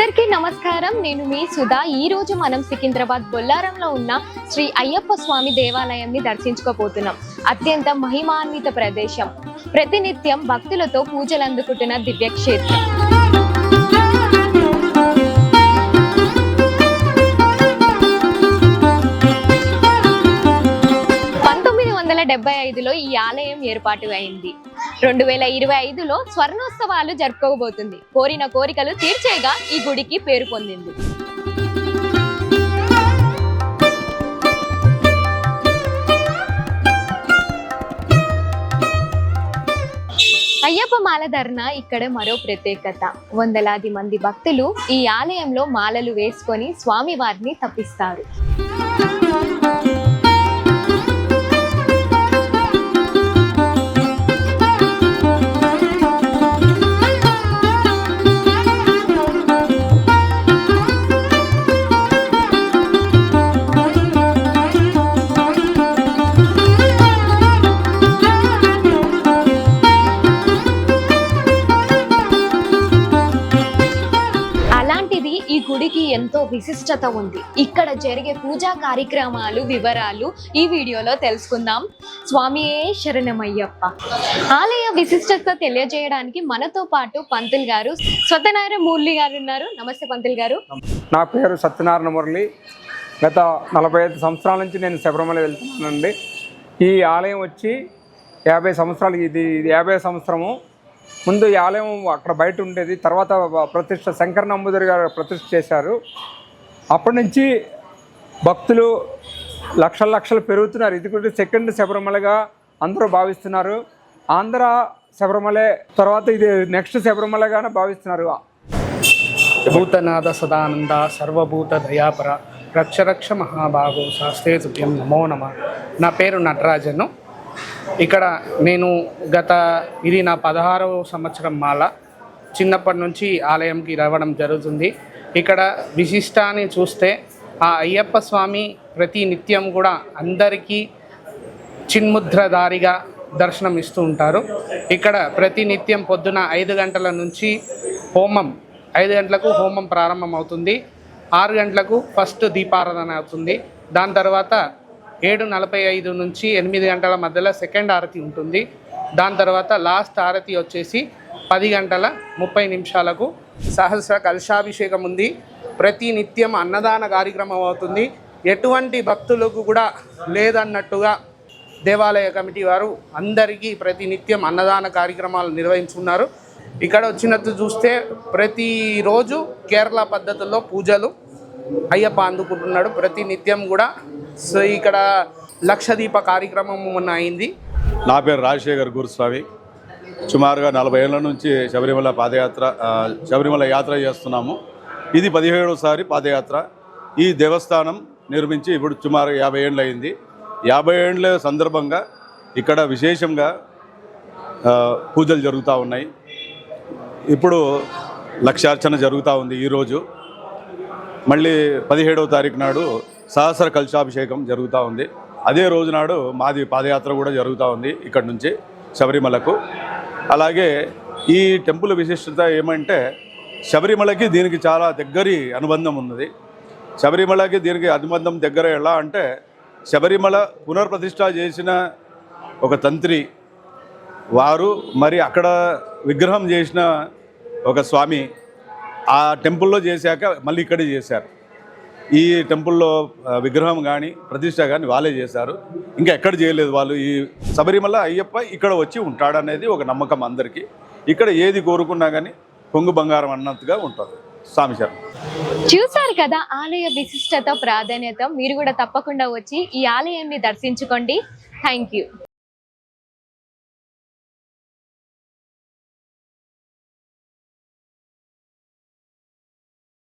నమస్కారం. నేను మీ సుధా. ఈ రోజు మనం సికింద్రాబాద్ బొల్లారంలో ఉన్న శ్రీ అయ్యప్ప స్వామి దేవాలయాన్ని దర్శించుకోబోతున్నాం. అత్యంత మహిమాన్విత ప్రదేశం. ప్రతినిత్యం భక్తులతో పూజలు అందుకుంటున్న దివ్యక్షేత్రం. పంతొమ్మిది వందల డెబ్బై ఐదులో ఈ ఆలయం ఏర్పాటు అయింది. రెండు వేల ఇరవై ఐదులో స్వర్ణోత్సవాలు జరుపుకోబోతుంది. కోరిన కోరికలు తీర్చేగా ఈ గుడికి పేరు పొందింది. అయ్యప్ప మాల ధర్న ఇక్కడ మరో ప్రత్యేకత. వందలాది మంది భక్తులు ఈ ఆలయంలో మాలలు వేసుకొని స్వామివారిని తప్పిస్తారు. గుడికి ఎంతో విశిష్టత ఉంది. ఇక్కడ జరిగే పూజా కార్యక్రమాలు వివరాలు ఈ వీడియోలో తెలుసుకుందాం. స్వామియే శరణమయ్యప్ప. ఆలయ విశిష్టత తెలియజేయడానికి మనతో పాటు పంతులు గారు సత్యనారాయణ మురళి గారు ఉన్నారు. నమస్తే పంతులు గారు. నా పేరు సత్యనారాయణ మురళి. గత నలభై ఐదు సంవత్సరాల నుంచి నేను శబరిమల వెళ్తున్నానండి. ఈ ఆలయం వచ్చి యాభై సంవత్సరాలు ఇది ఇది యాభై సంవత్సరము ముందు ఈ ఆలయం అక్కడ బయట ఉండేది. తర్వాత ప్రతిష్ట శంకర నంబూదరి గారు ప్రతిష్ట చేశారు. అప్పటి నుంచి భక్తులు లక్షల లక్షలు పెరుగుతున్నారు. ఇది కూడా సెకండ్ శబరిమలగా అందరూ భావిస్తున్నారు. ఆంధ్ర శబరిమలే తర్వాత ఇది నెక్స్ట్ శబరిమలగానే భావిస్తున్నారు. భూతనాథ సదానంద సర్వభూత దయాపర రక్ష రక్ష మహాభాగో శాస్త్రే తుభ్యం నమో నమ. నా పేరు నటరాజను. ఇక్కడ నేను గత ఇది నా పదహారవ సంవత్సరం మాల. చిన్నప్పటి నుంచి ఆలయంకి రావడం జరుగుతుంది. ఇక్కడ విశిష్టాన్ని చూస్తే ఆ అయ్యప్ప స్వామి ప్రతి నిత్యం కూడా అందరికీ చిన్ముద్రధారిగా దర్శనం ఇస్తూ ఉంటారు. ఇక్కడ ప్రతి నిత్యం పొద్దున ఐదు గంటల నుంచి హోమం ఐదు గంటలకు హోమం ప్రారంభం అవుతుంది ఆరు గంటలకు ఫస్ట్ దీపారాధన అవుతుంది. దాని తర్వాత ఏడు నలభై ఐదు నుంచి ఎనిమిది గంటల మధ్యలో సెకండ్ ఆరతి ఉంటుంది. దాని తర్వాత లాస్ట్ ఆరతి వచ్చేసి పది గంటల ముప్పై నిమిషాలకు సహస్ర కలశాభిషేకం ఉంది. ప్రతి నిత్యం అన్నదాన కార్యక్రమం అవుతుంది. ఎటువంటి భక్తులకు కూడా లేదన్నట్టుగా దేవాలయ కమిటీ వారు అందరికీ ప్రతి నిత్యం అన్నదాన కార్యక్రమాలు నిర్వహించున్నారు. ఇక్కడ వచ్చినట్టు చూస్తే ప్రతిరోజు కేరళ పద్ధతుల్లో పూజలు అయ్యప్ప అందుకుంటున్నాడు. ప్రతి నిత్యం కూడా సో ఇక్కడ లక్షదీప కార్యక్రమం మొన్న అయింది. నా పేరు రాజశేఖర్ గురుస్వామి. సుమారుగా నలభై ఏళ్ళ నుంచి శబరిమల పాదయాత్ర శబరిమల యాత్ర చేస్తున్నాము. ఇది పదిహేడవసారి పాదయాత్ర. ఈ దేవస్థానం నిర్మించి ఇప్పుడు సుమారు యాభై ఏళ్ళు అయింది. యాభై ఏళ్ళ సందర్భంగా ఇక్కడ విశేషంగా పూజలు జరుగుతూ ఉన్నాయి. ఇప్పుడు లక్షార్చన జరుగుతూ ఉంది ఈరోజు మళ్ళీ పదిహేడవ తారీఖు నాడు సహస్ర కలుషాభిషేకం జరుగుతూ ఉంది. అదే రోజు నాడు మాది పాదయాత్ర కూడా జరుగుతూ ఉంది ఇక్కడ నుంచి శబరిమలకు. అలాగే ఈ టెంపుల్ విశిష్టత ఏమంటే శబరిమలకి దీనికి చాలా దగ్గరి అనుబంధం ఉన్నది. శబరిమలకి దీనికి అనుబంధం దగ్గర ఎలా అంటే శబరిమల పునర్ప్రతిష్ట చేసిన ఒక తంత్రి వారు మరి అక్కడ విగ్రహం చేసిన ఒక స్వామి ఆ టెంపుల్లో చేశాక మళ్ళీ ఇక్కడే చేశారు. ఈ టెంపుల్లో విగ్రహం కానీ ప్రతిష్ట కానీ వాళ్ళే చేశారు. ఇంకా ఎక్కడ చేయలేదు వాళ్ళు. ఈ శబరిమల అయ్యప్ప ఇక్కడ వచ్చి ఉంటాడనేది ఒక నమ్మకం అందరికీ. ఇక్కడ ఏది కోరుకున్నా కానీ కొంగు బంగారం అన్నట్టుగా ఉంటుంది. స్వామి శరణం. చూసారు కదా ఆలయ విశిష్టత ప్రాధాన్యత. మీరు కూడా తప్పకుండా వచ్చి ఈ ఆలయాన్ని దర్శించుకోండి. Thank you